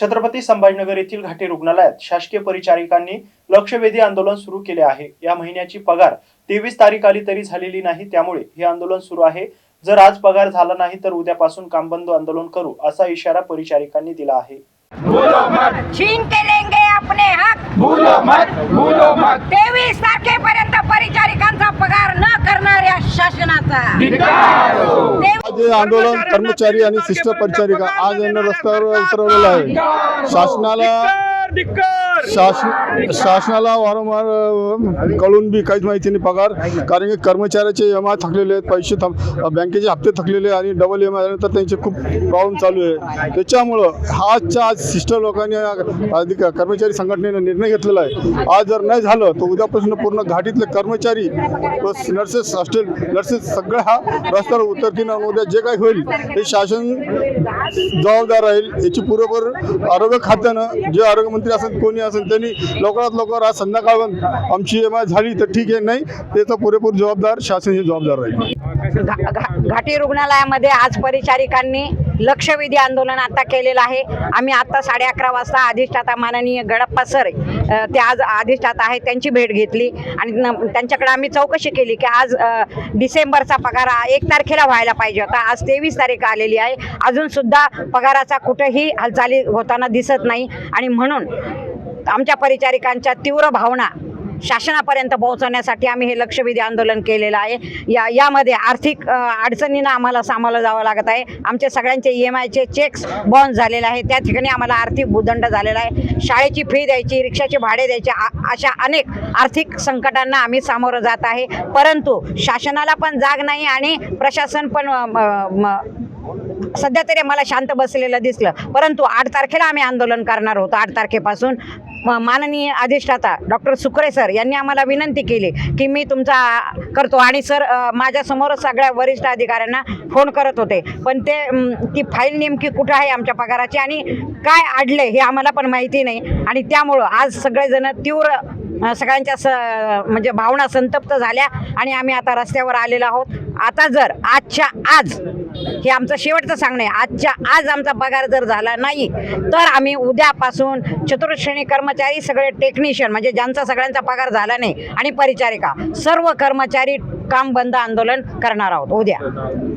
छत्रपती संभाजीनगर येथील घाटी रुग्णालयात शासकीय परिचारिकांनी लक्षवेधी आंदोलन सुरू केले आहे. या महिन्याची पगार तेवीस तारीख आली तरी झालेली नाही त्यामुळे हे आंदोलन सुरू आहे. जर आज पगार झाला नाही तर उद्यापासून काम बंद आंदोलन करू असा इशारा परिचारिकांनी दिला आहे. भूलो मत छीन के लेंगे अपने हक भूलो मत भूलो मत. तेवीस तारखेपर्यंत परिचारिकांचा पगार न करणाऱ्या शासनाचा. हो. आंदोलन कर्मचारी आणि शिष्ट परिचारिका आज यांना रस्त्यावर उतरवलेलं आहे शासनाला शासन शासनाला वारंवार कळून बी काहीच माहिती नाही पगार. कारण की कर्मचाऱ्याचे एम आय थकलेले आहेत पैसे थक बँकेचे हप्ते थकलेले आणि डबल एम आय झाल्यानंतर त्यांचे खूप प्रॉब्लेम चालू आहे. त्याच्यामुळं आजच्या आज शिष्ट लोकांनी अधिक कर्मचारी संघटनेने निर्णय घेतलेला आहे. आज जर नाही झालं तर उद्यापासून पूर्ण घाटीतले कर्मचारी व नर्सेस हॉस्टेल नर्सेस सगळ्या हा रस्त्यावर उतरतील आणि उद्या जे काही होईल ते शासन जबाबदार राहील. याची पुरेपूर आरोग्य खात्यानं जे आरोग्य मंत्री असेल कोणी असेल त्यांनी लवकरात लवकर आज संध्याकाळ आमची एम आय झाली तर ठीक आहे नाही त्याचा पुरेपूर जबाबदार शासनाची जबाबदार राहील. घाटी रुग्णालयामध्ये आज परिचारिकांनी लक्षवेधी आंदोलन आता केलेलं आहे. आम्ही आता साडे अकरा वाजता अधिष्ठाता माननीय गडप्पा सर ते आज अधिष्ठाता आहेत त्यांची भेट घेतली. आणि न- त्यांच्याकडे आम्ही चौकशी केली की आज डिसेंबरचा पगार हा एक तारखेला व्हायला पाहिजे होता. आज तेवीस तारीख आलेली आहे. अजून सुद्धा पगाराचा कुठेही हालचाली होताना दिसत नाही. आणि म्हणून आमच्या परिचारिकांच्या तीव्र भावना शासनापर्यंत पोहोचवण्यासाठी आम्ही हे लक्षवेधी आंदोलन केलेलं आहे. या यामध्ये आर्थिक अडचणींना आम्हाला सामोरं जावं लागत आहे. आमचे सगळ्यांचे ई एम आयचे चेक्स बॉन्ड झालेले आहे त्या ठिकाणी आम्हाला आर्थिक भूदंड झालेला आहे. शाळेची फी द्यायची रिक्षाचे भाडे द्यायचे आ- अशा अनेक आर्थिक संकटांना आम्ही सामोरं जात आहे. परंतु शासनाला पण जाग नाही आणि प्रशासन पण सध्या तरी मला शांत बसलेलं दिसलं. परंतु आठ तारखेला आम्ही आंदोलन करणार होतो आठ तारखेपासून. माननीय अधिष्ठाता डॉक्टर सुकरे सर यांनी आम्हाला विनंती केली की मी तुमचा करतो. आणि सर माझ्यासमोर माझ्यासमोरच सगळ्या वरिष्ठ अधिकाऱ्यांना फोन करत होते. पण ते ती फाईल नेमकी कुठं आहे आमच्या पगाराची आणि काय अडले हे आम्हाला पण माहिती नाही. आणि त्यामुळं आज सगळेजण तीव्र सगळ्यांच्या स म्हणजे भावना संतप्त झाल्या आणि आम्ही आता रस्त्यावर आलेलो आहोत. आता जर आजच्या आज हे आमचं शेवटचं सांगणं आहे आजच्या आज आमचा पगार जर झाला नाही तर आम्ही उद्यापासून चतुर्श्रेणी कर्मचारी सगळे टेक्निशियन म्हणजे ज्यांचा सगळ्यांचा पगार झाला नाही आणि परिचारिका सर्व कर्मचारी काम बंद आंदोलन करणार आहोत. उद्या.